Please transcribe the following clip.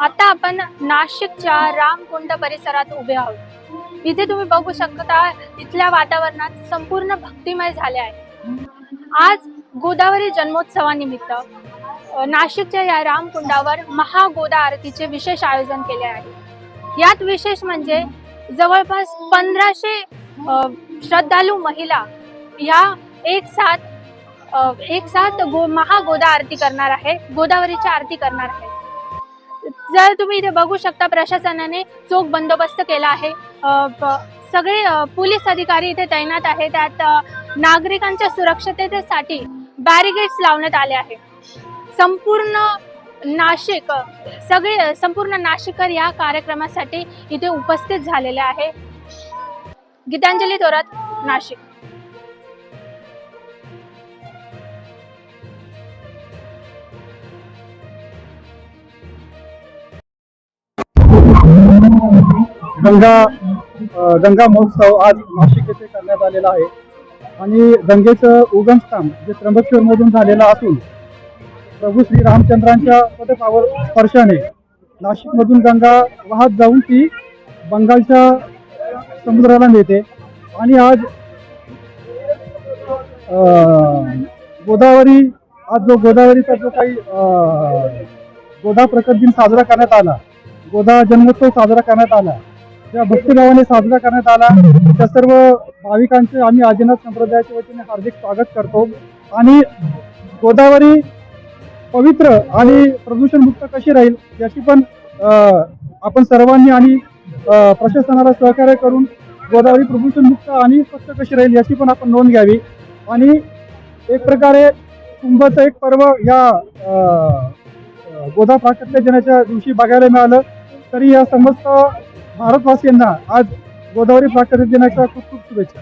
आता आपण नाशिकच्या रामकुंड परिसरात उभे आहोत. इथे तुम्ही बघू शकता इथल्या वातावरणात संपूर्ण भक्तिमय झाले आहे. आज गोदावरी जन्मोत्सवानिमित्त नाशिकच्या या रामकुंडावर महागोदा आरतीचे विशेष आयोजन केले आहे. यात विशेष म्हणजे जवळपास पंधराशे श्रद्धाळू महिला या एक साथ एक साथ गो महागोदा आरती करणार आहे गोदावरीची आरती करणार आहे जर तुम्ही इथे बघू शकता प्रशासनाने चोख बंदोबस्त केला आहे. प- सगळे पोलीस अधिकारी इथे तैनात आहे त्यात नागरिकांच्या सुरक्षतेसाठी बॅरिगेड्स लावण्यात आले आहे संपूर्ण नाशिक सगळे संपूर्ण नाशिककर या कार्यक्रमासाठी इथे उपस्थित झालेले आहे. गीतांजली थोरात नाशिक. गंगा गंगा महोत्सव आज नाशिक येथे करण्यात आलेला आहे. आणि गंगेचं उगमस्थान जे त्र्यंबकेश्वर मधून झालेलं असून प्रभू श्री रामचंद्रांच्या पदपावर स्पर्शाने नाशिक मधून गंगा वाहत जाऊन ती बंगालच्या समुद्राला मिळते आणि आज गोदावरी आज जो गोदावरीचा जो काही गोदा प्रकट दिन साजरा करण्यात आला गोदा जन्मोत्सव साजरा करण्यात आला. त्या भक्तिभावाने साजरा करण्यात आला. त्या सर्व भाविकांचे आम्ही आदिनाथ संप्रदायाच्या वतीने हार्दिक स्वागत करतो. आणि गोदावरी पवित्र आणि प्रदूषण मुक्त कशी राहील याची पण आपण सर्वांनी आणि प्रशासनाला सहकार्य करून गोदावरी प्रदूषण मुक्त आणि स्वच्छ कशी राहील याची पण आपण नोंद घ्यावी. आणि एक प्रकारे कुंभचं एक पर्व या गोदा प्राकट्य दिनाच्या दिवशी बघायला मिळालं. तरी या समस्त भारतवासियांना आज गोदावरी प्राकृतिक दिनाच्या खूप खूप शुभेच्छा.